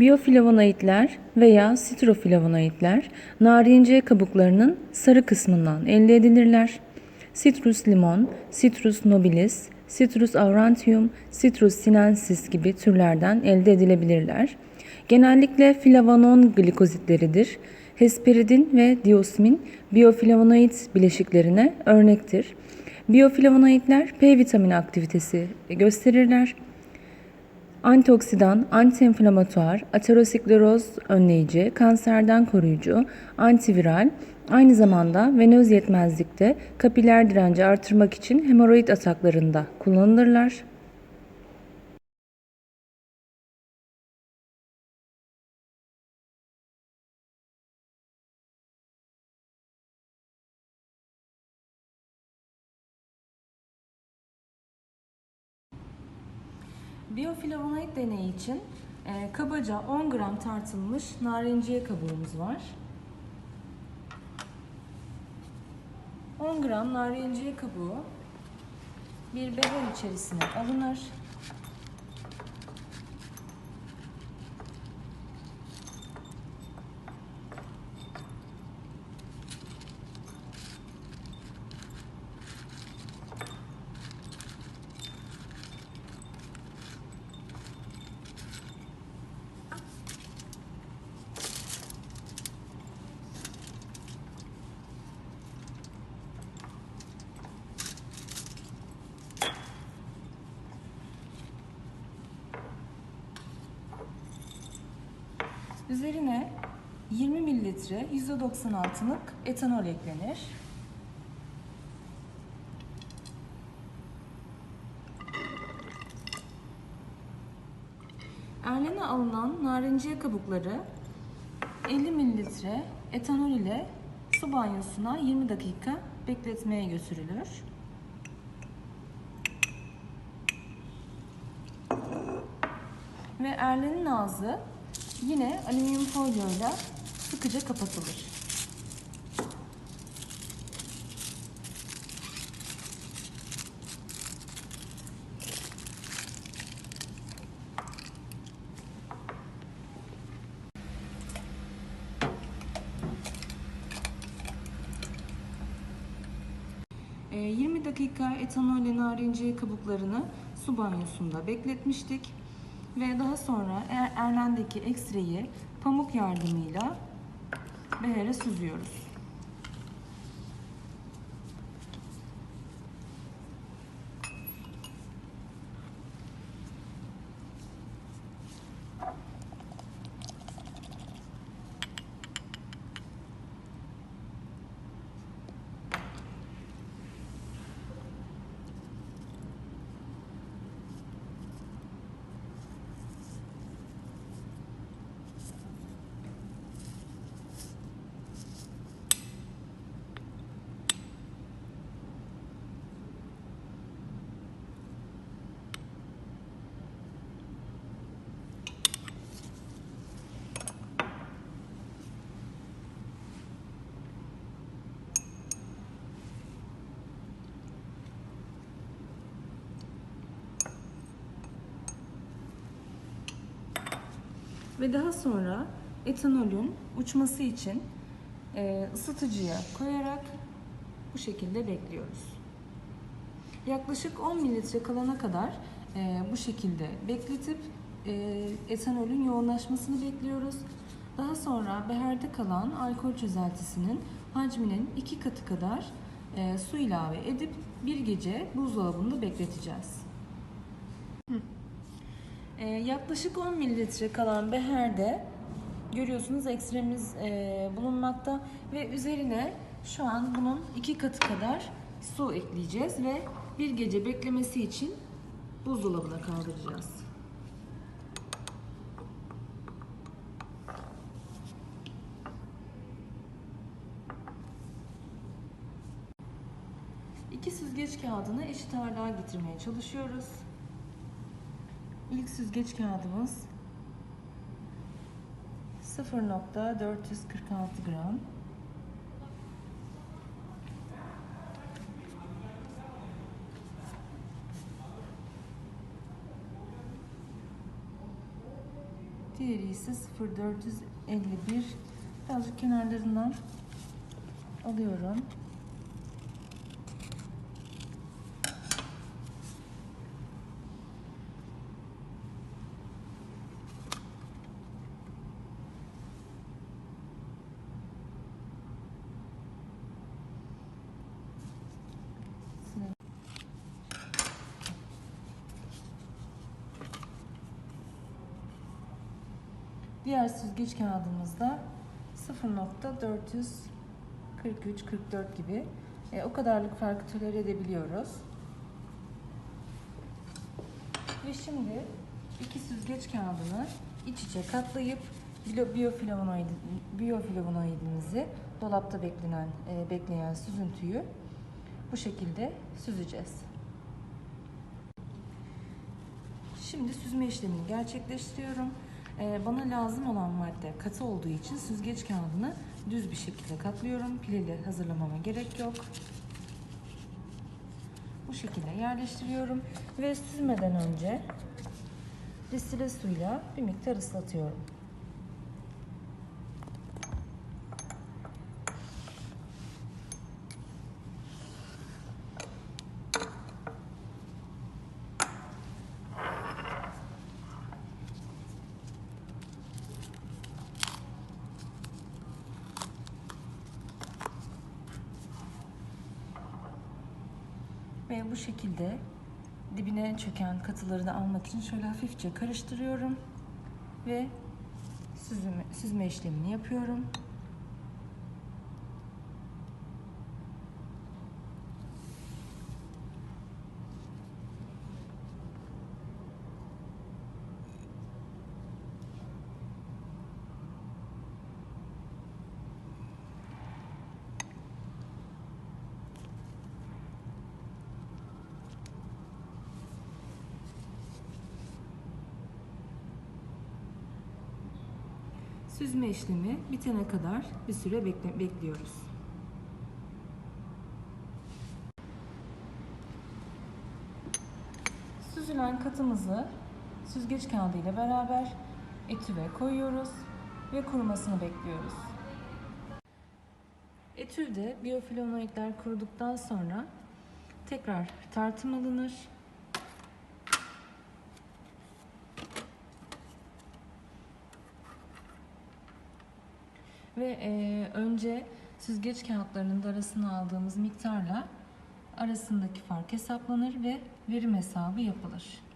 Biyoflavonoidler veya sitroflavonoidler narenciye kabuklarının sarı kısmından elde edilirler. Citrus limon, Citrus nobilis, Citrus aurantium, Citrus sinensis gibi türlerden elde edilebilirler. Genellikle flavonon glikozitleridir. Hesperidin ve diosmin bioflavonoid bileşiklerine örnektir. Bioflavonoidler P vitamini aktivitesi gösterirler. Antioksidan, antiinflamatuar, ateroskleroz önleyici, kanserden koruyucu, antiviral, aynı zamanda venöz yetmezlikte kapiler direnci artırmak için hemoroid ataklarında kullanılırlar. Biyoflavonoid deneyi için e, kabaca 10 gram tartılmış narenciye kabuğumuz var. 10 gram narenciye kabuğu bir beher içerisine alınır. Üzerine 20 mililitre %96'lık etanol eklenir. Erlene alınan narenciye kabukları 50 mililitre etanol ile su banyosuna 20 dakika bekletmeye götürülür. Ve erlenin ağzı yine alüminyum folyoyla sıkıca kapatılır. Ee, 20 dakika etanol ile narenciye kabuklarını su banyosunda bekletmiştik. Ve daha sonra er- erlendeki ekstreyi pamuk yardımıyla behere süzüyoruz. Ve daha sonra etanolün uçması için e, ısıtıcıya koyarak bu şekilde bekliyoruz. Yaklaşık 10 mililitre kalana kadar e, bu şekilde bekletip e, etanolün yoğunlaşmasını bekliyoruz. Daha sonra beherde kalan alkol çözeltisinin hacminin iki katı kadar e, su ilave edip bir gece buzdolabında bekleteceğiz. Ee, yaklaşık 10 mililitre kalan beherde görüyorsunuz ekstremiz e, bulunmakta ve üzerine şu an bunun iki katı kadar su ekleyeceğiz ve bir gece beklemesi için buzdolabına kaldıracağız. İki süzgeç kağıdını eşit ağırlığa getirmeye çalışıyoruz. İlk süzgeç kağıdımız 0.446 gram. Diğeri ise 0451. Birazcık kenarlarından alıyorum. Diğer süzgeç kağıdımızda 0.443-44 gibi e, o kadarlık farkı tolere edebiliyoruz. Ve şimdi iki süzgeç kağıdını iç içe katlayıp biyoflavonoid, biyoflavonoidimizi dolapta beklenen, e, bekleyen süzüntüyü bu şekilde süzeceğiz. Şimdi süzme işlemini gerçekleştiriyorum. Ee, bana lazım olan madde katı olduğu için süzgeç kağıdını düz bir şekilde katlıyorum. Pileli hazırlamama gerek yok. Bu şekilde yerleştiriyorum ve süzmeden önce distile suyla bir miktar ıslatıyorum. Bu şekilde dibine çöken katıları da almak için şöyle hafifçe karıştırıyorum ve süzme, süzme işlemini yapıyorum. Süzme işlemi bitene kadar bir süre bekle- bekliyoruz. Süzülen katımızı süzgeç kağıdı ile beraber etüve koyuyoruz ve kurumasını bekliyoruz. Etüvde biyoflavonoidler kuruduktan sonra tekrar tartım alınır. Ve e, önce süzgeç kağıtlarının da arasına aldığımız miktarla arasındaki fark hesaplanır ve verim hesabı yapılır.